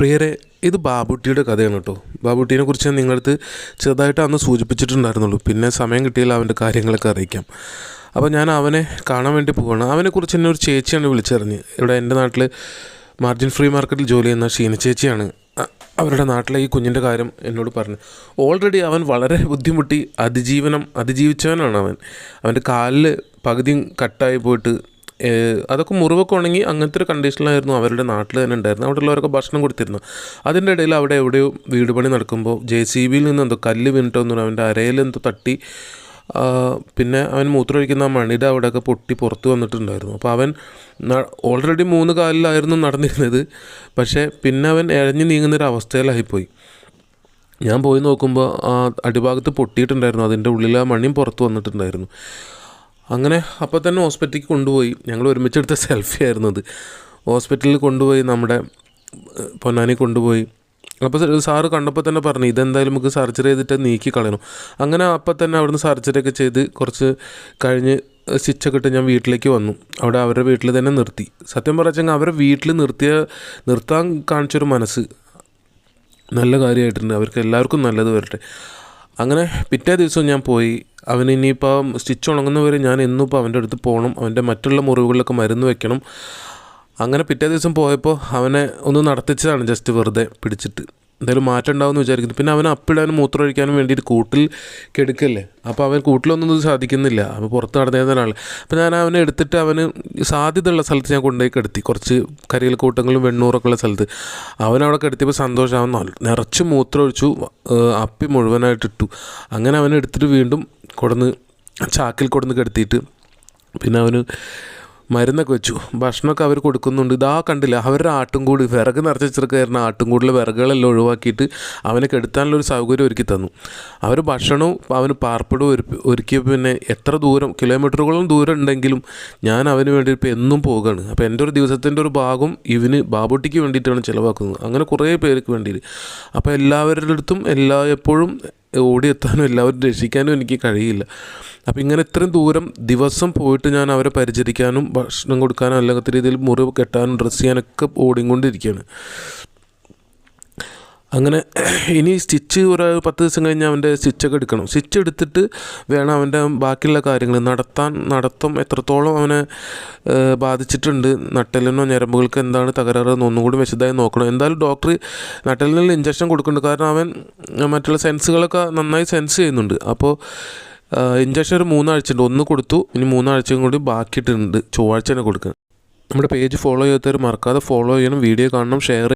പ്രിയരെ ഇത് ബാബുട്ടിയുടെ കഥയാണ് കേട്ടോ. ബാബുട്ടീനെ കുറിച്ച് ഞാൻ നിങ്ങളടുത്ത് ചെറുതായിട്ട് അന്ന് സൂചിപ്പിച്ചിട്ടുണ്ടായിരുന്നുള്ളൂ. പിന്നെ സമയം കിട്ടിയാൽ അവന്റെ കാര്യങ്ങളൊക്കെ അറിയിക്കാം. അപ്പോൾ ഞാൻ അവനെ കാണാൻ വേണ്ടി പോവുകയാണ്. അവനെക്കുറിച്ച് എന്നെ ഒരു ചേച്ചിയാണ് വിളിച്ചറിഞ്ഞ്. ഇവിടെ എന്റെ നാട്ടിൽ മാർജിൻ ഫ്രീ മാർക്കറ്റിൽ ജോലി ചെയ്യുന്ന ഷീന ചേച്ചിയാണ്. അവരുടെ നാട്ടിലെ ഈ കുഞ്ഞിന്റെ കാര്യം എന്നോട് പറഞ്ഞു. ഓൾറെഡി അവൻ വളരെ ബുദ്ധിമുട്ടി അതിജീവനം അതിജീവിച്ചവനാണ് അവൻ. അവന്റെ കാലിൽ പകുതിയും കട്ടായി പോയിട്ട് അതൊക്കെ മുറിവൊക്കെ ഉണങ്ങി അങ്ങനത്തെ ഒരു കണ്ടീഷനിലായിരുന്നു അവരുടെ നാട്ടിൽ തന്നെ ഉണ്ടായിരുന്നത്. അവിടെ ഉള്ളവരൊക്കെ ഭക്ഷണം കൊടുത്തിരുന്നു. അതിന്റെ ഇടയിൽ അവിടെ എവിടെയോ വീട് പണി നടക്കുമ്പോൾ ജെ സി ബിയിൽ നിന്ന് എന്തോ കല്ല് വീണിട്ടൊന്നും അവന്റെ അരയിൽ എന്തോ തട്ടി പിന്നെ അവൻ മൂത്രമൊഴിക്കുന്ന ആ മണിയുടെ അവിടെയൊക്കെ പൊട്ടി പുറത്ത് വന്നിട്ടുണ്ടായിരുന്നു. അപ്പോൾ അവൻ ഓൾറെഡി മൂന്ന് കാലിലായിരുന്നു നടന്നിരുന്നത്. പക്ഷേ പിന്നെ അവൻ ഇഴഞ്ഞു നീങ്ങുന്നൊരു അവസ്ഥയിലായിപ്പോയി. ഞാൻ പോയി നോക്കുമ്പോൾ ആ അടിഭാഗത്ത് പൊട്ടിയിട്ടുണ്ടായിരുന്നു. അതിന്റെ ഉള്ളിൽ ആ മണിയും പുറത്ത് വന്നിട്ടുണ്ടായിരുന്നു. അങ്ങനെ അപ്പോൾ തന്നെ ഹോസ്പിറ്റലിൽ കൊണ്ടുപോയി. ഞങ്ങൾ ഒരുമിച്ചെടുത്ത സെൽഫി ആയിരുന്നു അത്. ഹോസ്പിറ്റലിൽ കൊണ്ടുപോയി നമ്മുടെ പൊന്നാനി കൊണ്ടുപോയി. അപ്പോൾ സാറ് കണ്ടപ്പോൾ തന്നെ പറഞ്ഞു ഇതെന്തായാലും നമുക്ക് സർജറി ചെയ്തിട്ട് നീക്കി കളയണം. അങ്ങനെ അപ്പോൾ തന്നെ അവിടുന്ന് സർജറി ഒക്കെ ചെയ്ത് കുറച്ച് കഴിഞ്ഞ് സ്റ്റിച്ചൊക്കെ ഇട്ട് ഞാൻ വീട്ടിലേക്ക് വന്നു. അവിടെ അവരുടെ വീട്ടിൽ തന്നെ നിർത്തി. സത്യം പറഞ്ഞാൽ അവരെ വീട്ടിൽ നിർത്തിയ നിർത്താൻ കാണിച്ചൊരു മനസ്സ് നല്ല കാര്യമായിട്ടുണ്ട്. അവർക്ക് എല്ലാവർക്കും നല്ലത് വരട്ടെ. അങ്ങനെ പിറ്റേ ദിവസം ഞാൻ പോയി. അവന് ഇനിയിപ്പോൾ സ്റ്റിച്ച് ഉണങ്ങുന്നവരെ ഞാൻ എന്നും ഇപ്പോൾ അവന്റെ അടുത്ത് പോകണം. അവന്റെ മറ്റുള്ള മുറിവുകളിലൊക്കെ മരുന്ന് വെക്കണം. അങ്ങനെ പിറ്റേ ദിവസം പോയപ്പോൾ അവനെ ഒന്ന് നടത്തിച്ചതാണ് ജസ്റ്റ് വെറുതെ പിടിച്ചിട്ട്. എന്തായാലും മാറ്റം ഉണ്ടാവുമെന്ന് വിചാരിക്കുന്നു. പിന്നെ അവൻ അപ്പിടാനും വേണ്ടി വേണ്ടിയിട്ട് കൂട്ടിൽ കെടുക്കല്ലേ? അപ്പോൾ അവൻ കൂട്ടിലൊന്നും ഇത് സാധിക്കുന്നില്ല. അവൻ പുറത്ത് നടന്നേതാണ് അപ്പോൾ ഞാൻ അവനെ എടുത്തിട്ട് അവന് സാധ്യതയുള്ള സ്ഥലത്ത് ഞാൻ കൊണ്ടുപോയി കിടത്തി. കുറച്ച് കരിയൽ കൂട്ടങ്ങളും വെണ്ണൂറൊക്കെ ഉള്ള സ്ഥലത്ത്. അവൻ കിടത്തിയപ്പോൾ സന്തോഷം. അവൻ നിറച്ച് മൂത്രം ഒഴിച്ചു അപ്പി മുഴുവനായിട്ട് ഇട്ടു. അങ്ങനെ അവനെ എടുത്തിട്ട് വീണ്ടും കൊടുന്ന് ചാക്കിൽ കൊടുന്ന് കിടത്തിയിട്ട് പിന്നെ അവന് മരുന്നൊക്കെ വെച്ചു. ഭക്ഷണമൊക്കെ അവർ കൊടുക്കുന്നുണ്ട്. ഇതാ കണ്ടില്ല അവരുടെ ആട്ടുംകൂട്. വിറക് നിറച്ച് വെച്ചിരിക്കുന്ന ആട്ടുംകൂടിലെ വിറകുകളെല്ലാം ഒഴിവാക്കിയിട്ട് അവനെ കെടുത്താനുള്ള ഒരു സൗകര്യം ഒരുക്കി തന്നു. അവർ ഭക്ഷണവും അവന് പാർപ്പിടവും ഒരു ഒരുക്കിയ പിന്നെ എത്ര ദൂരം കിലോമീറ്ററുകളും ദൂരം ഉണ്ടെങ്കിലും ഞാൻ അവന് വേണ്ടി ഇപ്പോൾ എന്നും പോകുകയാണ് അപ്പോൾ എന്റെ ഒരു ദിവസത്തിന്റെ ഒരു ഭാഗം ഇവന് ബാബുട്ടിക്ക് വേണ്ടിയിട്ടാണ് ചിലവാക്കുന്നത്. അങ്ങനെ കുറേ പേർക്ക് വേണ്ടിയിട്ട്. അപ്പോൾ എല്ലാവരുടെ അടുത്തും എല്ലാ എപ്പോഴും ഓടിയെത്താനും എല്ലാവരും രക്ഷിക്കാനും എനിക്ക് കഴിയില്ല. അപ്പോൾ ഇങ്ങനെ ഇത്രയും ദൂരം ദിവസം പോയിട്ട് ഞാൻ അവരെ പരിചരിക്കാനും ഭക്ഷണം കൊടുക്കാനും അല്ലാത്ത രീതിയിൽ മുറിവ് കെട്ടാനും ഡ്രസ്സ് ചെയ്യാനൊക്കെ ഓടിക്കൊണ്ടിരിക്കുകയാണ്. അങ്ങനെ ഇനി സ്റ്റിച്ച് ഒരു പത്ത് ദിവസം കഴിഞ്ഞ് അവന്റെ സ്റ്റിച്ചൊക്കെ എടുക്കണം. സ്റ്റിച്ച് എടുത്തിട്ട് വേണം അവന്റെ ബാക്കിയുള്ള കാര്യങ്ങൾ നടത്താൻ നടത്തും എത്രത്തോളം അവനെ ബാധിച്ചിട്ടുണ്ട് നട്ടലിനോ ഞരമ്പുകൾക്ക് എന്താണ് തകരാറ് ഒന്നുകൂടി ഒന്നും കൂടി വിശദമായി നോക്കണം. എന്തായാലും ഡോക്ടർ നട്ടലിനുള്ള ഇഞ്ചക്ഷൻ കൊടുക്കുന്നുണ്ട്. കാരണം അവൻ മറ്റുള്ള സെൻസുകളൊക്കെ നന്നായി സെൻസ് ചെയ്യുന്നുണ്ട്. അപ്പോൾ ഇഞ്ചക്ഷൻ ഒരു മൂന്നാഴ്ച ഉണ്ട് ഒന്ന് കൊടുത്തു ഇനി മൂന്നാഴ്ചയും കൂടി ബാക്കിയിട്ടുണ്ട്. ചൊവ്വാഴ്ച തന്നെ കൊടുക്കുക നമ്മുടെ പേജ് ഫോളോ ചെയ്യാത്തവർ മറക്കാതെ ഫോളോ ചെയ്യണം. വീഡിയോ കാണണം ഷെയർ